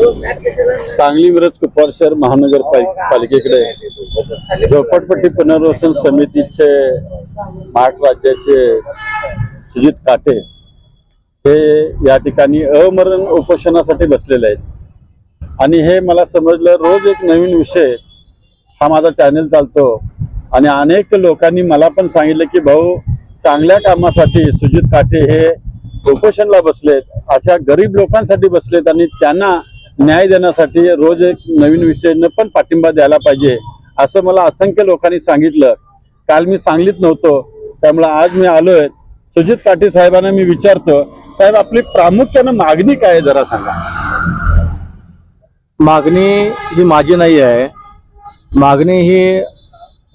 Sangli Miraj Cooper शहर महानगरपालिकेकडे झोपटपट्टी पुनर्वसन समितीचे महाराष्ट्र राज्याचे सुजित काटे हे या ठिकाणी अमरण उपोषणासाठी बसलेले आहेत. आणि हे मला समजलं रोज एक नवीन विषय हा माझा चॅनल चालतो. आणि अनेक लोकांनी मला पण सांगितलं की भाऊ चांगल्या कामासाठी सुजित काटे हे उपोषणला बसलेत. अशा गरीब लोकांसाठी बसलेत आणि त्यांना न्याय देण्यासाठी रोज एक नवीन विषयानं पण पाठिंबा द्यायला पाहिजे असं मला असंख्य लोकांनी सांगितलं. काल मी सांगलीत नव्हतो त्यामुळे आज मी आलोय. सुजित काटे साहेबांना मी विचारतो साहेब आपली प्रामुख्यानं मागणी काय जरा सांगा. मागणी ही माझी नाही आहे. मागणी ही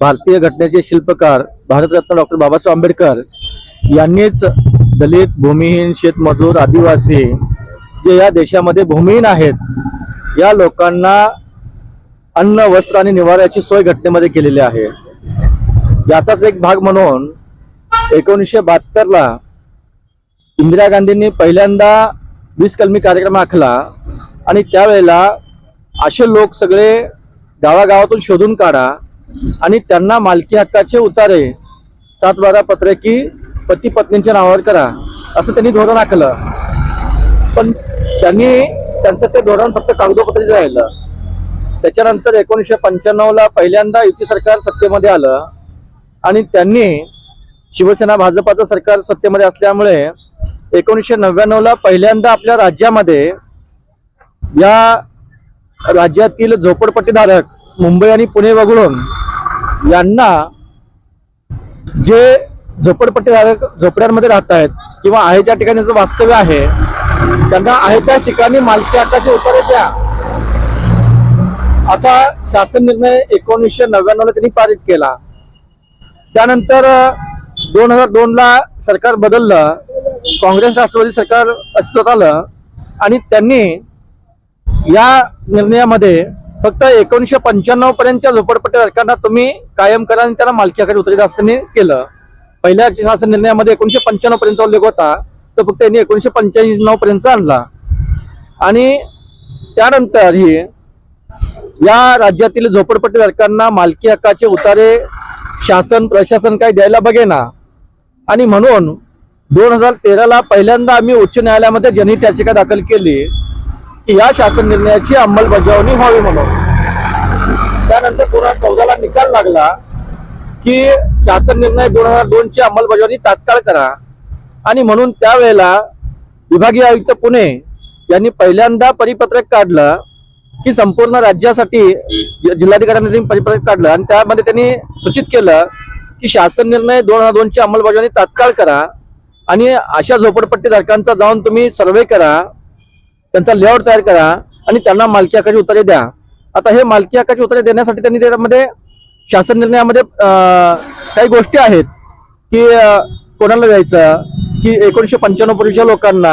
भारतीय घटनेचे शिल्पकार भारतरत्न डॉक्टर बाबासाहेब आंबेडकर यांनीच दलित भूमिहीन शेतमजूर आदिवासी जे या देशामध्ये भूमिहीन आहेत या लोकांना अन्न वस्त्र आणि निवाऱ्याची सोय घटनेमध्ये केलेली आहे. याचाच एक भाग म्हणून एकोणीसशे बहात्तरला इंदिरा गांधींनी पहिल्यांदा वीस कलमी कार्यक्रम आखला आणि त्यावेळेला असे लोक सगळे गावागावातून शोधून काढा आणि त्यांना मालकी हक्काचे उतारे सात बारा पत्रकी पती पत्नींच्या नावावर करा असं त्यांनी धोरण आखलं. पण त्यांनी त्यांचं ते धोरण फक्त कागदोपत्री राहिलं. त्याच्यानंतर एकोणीसशे पंच्याण्णवला पहिल्यांदा युती सरकार सत्तेमध्ये आलं. आणि त्यांनी शिवसेना भाजपाचं सरकार सत्तेमध्ये असल्यामुळे एकोणीसशे नव्याण्णवला पहिल्यांदा आपल्या राज्यामध्ये या राज्यातील झोपडपट्टीधारक मुंबई आणि पुणे वगळून यांना जे झोपडपट्टीधारक झोपड्यांमध्ये राहत आहेत किंवा आहे त्या ठिकाणी जे वास्तव्य आहे त्यांना आहे त्या ठिकाणी मालकी हक्काचे उतारे द्या. असा शासन निर्णय एकोणीसशे नव्याण्णवला त्यांनी पारित केला. त्यानंतर दोन हजार दोन ला सरकार बदललं. काँग्रेस राष्ट्रवादी सरकार अस्तित्वात आलं. आणि त्यांनी या निर्णयामध्ये फक्त एकोणीसशे पंच्याण्णव पर्यंतच्या झोपडपट्टी सरकारना तुम्ही कायम करा आणि त्यांना मालकीकडे उतरे असं त्यांनी केलं. पहिल्या शासन निर्णयामध्ये एकोणीशे पंच्याण्णव पर्यंतचा उल्लेख होता. तो फक्त त्यांनी एकोणीशे नऊ पर्यंत आणला. आणि त्यानंतर ही या राज्यातील झोपडपट्टीधारकांना मालकी हक्काचे उतारे शासन प्रशासन काही द्यायला बघेना आणि म्हणून दोन हजार तेराला पहिल्यांदा आम्ही उच्च न्यायालयामध्ये जनहित याचिका दाखल केली. की या शासन निर्णयाची अंमलबजावणी व्हावी म्हणून. त्यानंतर दोन हजार चौदाला निकाल लागला की शासन निर्णय दोन हजार दोन ची अंमलबजावणी तात्काळ करा. आणि म्हणून त्यावेळेला विभागीय आयुक्त पुणे यांनी पहिल्यांदा परिपत्रक काढलं की संपूर्ण राज्यासाठी जिल्हाधिकाऱ्यांनी त्यांनी परिपत्रक काढलं. आणि त्यामध्ये त्यांनी सूचित केलं की शासन निर्णय दोन हजार दोनची अंमलबजावणी तात्काळ करा आणि अशा झोपडपट्टी धारकांचा जाऊन तुम्ही सर्वे करा त्यांचा लेआउट तयार करा आणि त्यांना मालकी हक्काची उतारे द्या. आता हे मालकी हक्काची उतारे देण्यासाठी त्यांनी त्यामध्ये शासन निर्णयामध्ये काही गोष्टी आहेत की कोणाला द्यायचं की एकोणीसशे पंच्याण्णव पूर्वीच्या लोकांना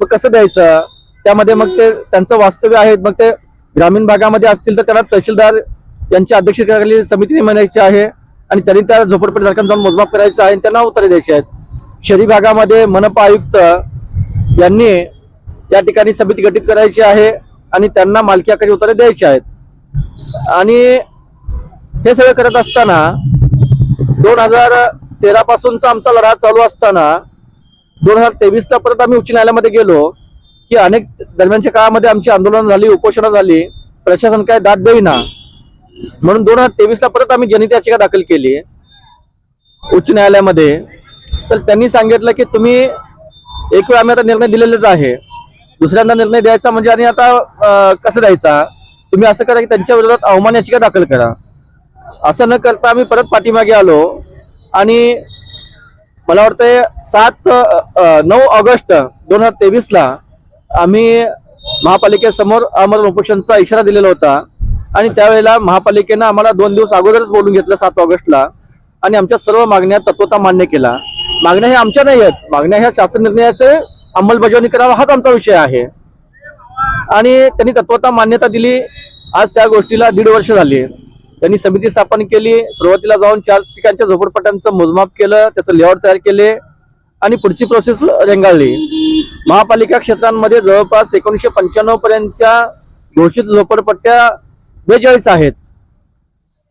मग कसं द्यायचं? त्यामध्ये मग ते त्यांचं वास्तव्य आहे. मग ते ग्रामीण भागामध्ये असतील तर त्यांना तहसीलदार यांच्या अध्यक्षतेखाली समिती म्हणायची आहे आणि त्यांनी त्या झोपडपट धारकांना जाऊन मोजमाप करायचं आहे आणि त्यांना उत्तरे द्यायची आहेत. शहरी भागामध्ये मनपा आयुक्त यांनी या ठिकाणी समिती गठीत करायची आहे आणि त्यांना मालकी उत्तरे द्यायची आहेत. आणि हे सगळं करत असताना दोन हजार तेरा पासूनचा आमचा लढा चालू असताना दोन हजार तेवीसला परत आम्ही उच्च न्यायालयामध्ये गेलो की अनेक दरम्यानच्या काळामध्ये आमची आंदोलन झाली उपोषणं झाली प्रशासन काय दाद देईना. म्हणून दोन हजार तेवीसला परत आम्ही जनहित याचिका दाखल केली उच्च न्यायालयामध्ये. तर त्यांनी सांगितलं की तुम्ही एक वेळ आम्ही आता निर्णय दिलेलाच आहे. दुसऱ्यांदा निर्णय द्यायचा म्हणजे आणि आता कसं द्यायचा? तुम्ही असं करा की त्यांच्या विरोधात अवमान याचिका दाखल करा. असं न करता आम्ही परत पाठीमागे आलो आणि मला वाटतंय सात नऊ ऑगस्ट दोन हजार तेवीस ला आम्ही महापालिकेसमोर अमर उपोषणचा इशारा दिलेला होता. आणि त्यावेळेला महापालिकेनं आम्हाला दोन दिवस अगोदरच बोलून घेतलं सात ऑगस्टला आणि आमच्या सर्व मागण्या तत्वता मान्य केला. मागण्या ह्या आमच्या नाही आहेत. मागण्या ह्या शासन निर्णयाचे अंमलबजावणी करावा हाच आमचा विषय आहे. आणि त्यांनी तत्वता मान्यता दिली. आज त्या गोष्टीला दीड वर्ष झाली. त्यांनी समिती स्थापन केली. सुरुवातीला जाऊन चार ठिकाणच्या झोपडपट्ट्यांचं मोजमाप केलं त्याचं लेआउट तयार केले आणि पुढची प्रोसेस रेंगाळली. महापालिका क्षेत्रांमध्ये जवळपास एकोणीसशे पंच्याण्णव पर्यंतच्या घोषित झोपडपट्ट्या बेचाळीस आहेत.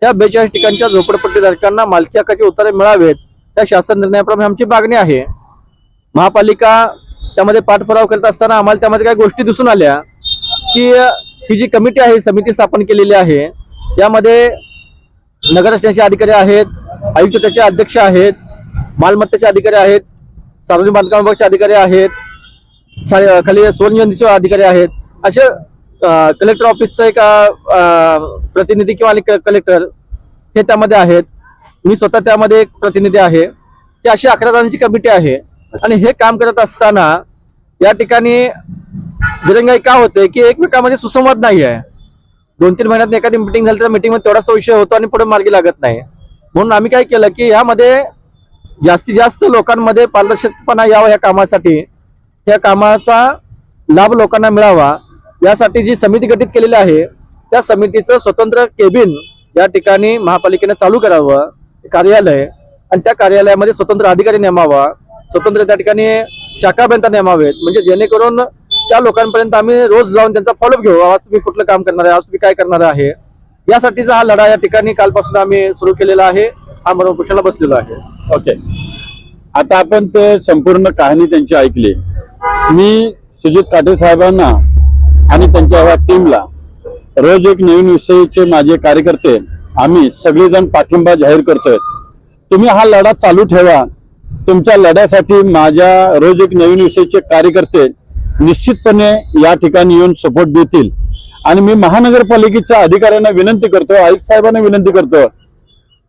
त्या बेचाळीस ठिकाणच्या झोपडपट्टीधारकांना मालकी हक्काचे उतारे मिळावेत त्या शासन निर्णयाप्रमाणे आमची मागणी आहे. महापालिका त्यामध्ये पाठपुरावा करत असताना आम्हाला त्यामध्ये काही गोष्टी दिसून आल्या की ही जी कमिटी आहे समिती स्थापन केलेली आहे यामध्ये नगररचनेचे अधिकारी आहेत आयुक्त त्याचे अध्यक्ष आहेत मालमत्तेचे अधिकारी आहेत सार्वजनिक बांधकाम विभागाचे अधिकारी आहेत सा- खाली सोनजंतीचे अधिकारी आहेत. असे कलेक्टर ऑफिसचा एक प्रतिनिधी किंवा कलेक्टर हे त्यामध्ये आहेत. मी स्वतः त्यामध्ये एक प्रतिनिधी आहे. ते अशी अकरा जणांची कमिटी आहे. आणि हे काम करत असताना या ठिकाणी दिरंगाई का होते की एकमेकांमध्ये सुसंवाद नाही आहे? दोन तीन महिन्यात एखादी मिटिंग झाली तर मिटिंगमध्ये तेवढाच तो विषय होतो आणि पुढे मार्गी लागत नाही. म्हणून आम्ही काय केलं की यामध्ये जास्तीत जास्त लोकांमध्ये पारदर्शकपणा यावा या कामासाठी. या कामाचा लाभ लोकांना मिळावा. यासाठी जी समिती गठीत केलेली आहे त्या समितीचं स्वतंत्र केबिन या ठिकाणी महापालिकेने चालू करावं कार्यालय. आणि त्या कार्यालयामध्ये स्वतंत्र अधिकारी नेमावा. स्वतंत्र त्या ठिकाणी शाखा अभियंता नेमावेत. म्हणजे जेणेकरून त्या लोकांपर्यंत आम्ही रोज जाऊन त्यांचा फॉलोअप घेऊ. आज तुम्ही कुठलं काम करणार आहे? आज तुम्ही काय करणार आहे? यासाठीचा हा लढा या ठिकाणी कालपासून आम्ही सुरू केलेला आहे. हा मनोपोषणाला बसलेलो आहे. ओके आता आपण ते संपूर्ण कहाणी त्यांची ऐकली. मी सुजित काटे साहेबांना आणि त्यांच्या ह्या टीमला रोज एक नवीन विषयीचे माझे कार्यकर्ते आम्ही सगळेजण पाठिंबा जाहीर करतोय. तुम्ही हा लढा चालू ठेवा. तुमच्या लढ्यासाठी माझ्या रोज एक नवीन विषयीचे कार्यकर्ते निश्चितपणे या ठिकाणी येऊन सपोर्ट देतील. आणि मी महानगरपालिकेच्या अधिकाऱ्यांना विनंती करतो आयुक्त साहेबांना विनंती करतो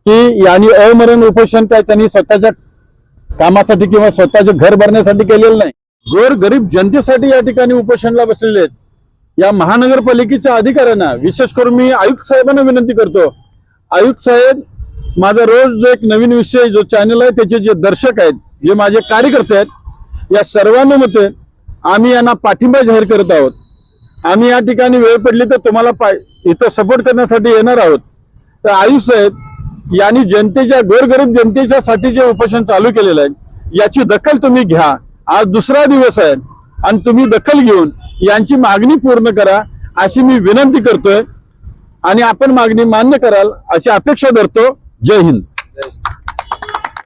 की यांनी अमरण उपोषण काय त्यांनी स्वतःच्या कामासाठी किंवा स्वतःचे घर भरण्यासाठी केलेलं नाही. गोर गरीब जनतेसाठी या ठिकाणी उपोषणला बसलेले आहेत. या महानगरपालिकेच्या अधिकाऱ्यांना विशेष करून मी आयुक्त साहेबांना विनंती करतो. आयुक्त साहेब माझा रोज जो एक नवीन विषय जो चॅनल आहे त्याचे जे दर्शक आहेत जे माझे कार्यकर्ते आहेत या सर्वांना मते आम्ही यांना पाठिंबा जाहीर करत आहोत. आम्ही या ठिकाणी वेळ पडली तर तुम्हाला पा- इथं सपोर्ट करण्यासाठी येणार आहोत. तर आयुष साहेब यांनी जनतेच्या गोरगरीब जनतेच्या साठी जे उपोषण चालू केलेलं आहे याची दखल तुम्ही घ्या. आज दुसरा दिवस आहे आणि तुम्ही दखल घेऊन यांची मागणी पूर्ण करा अशी मी विनंती करतोय आणि आपण मागणी मान्य कराल अशी अपेक्षा धरतो. जय हिंद.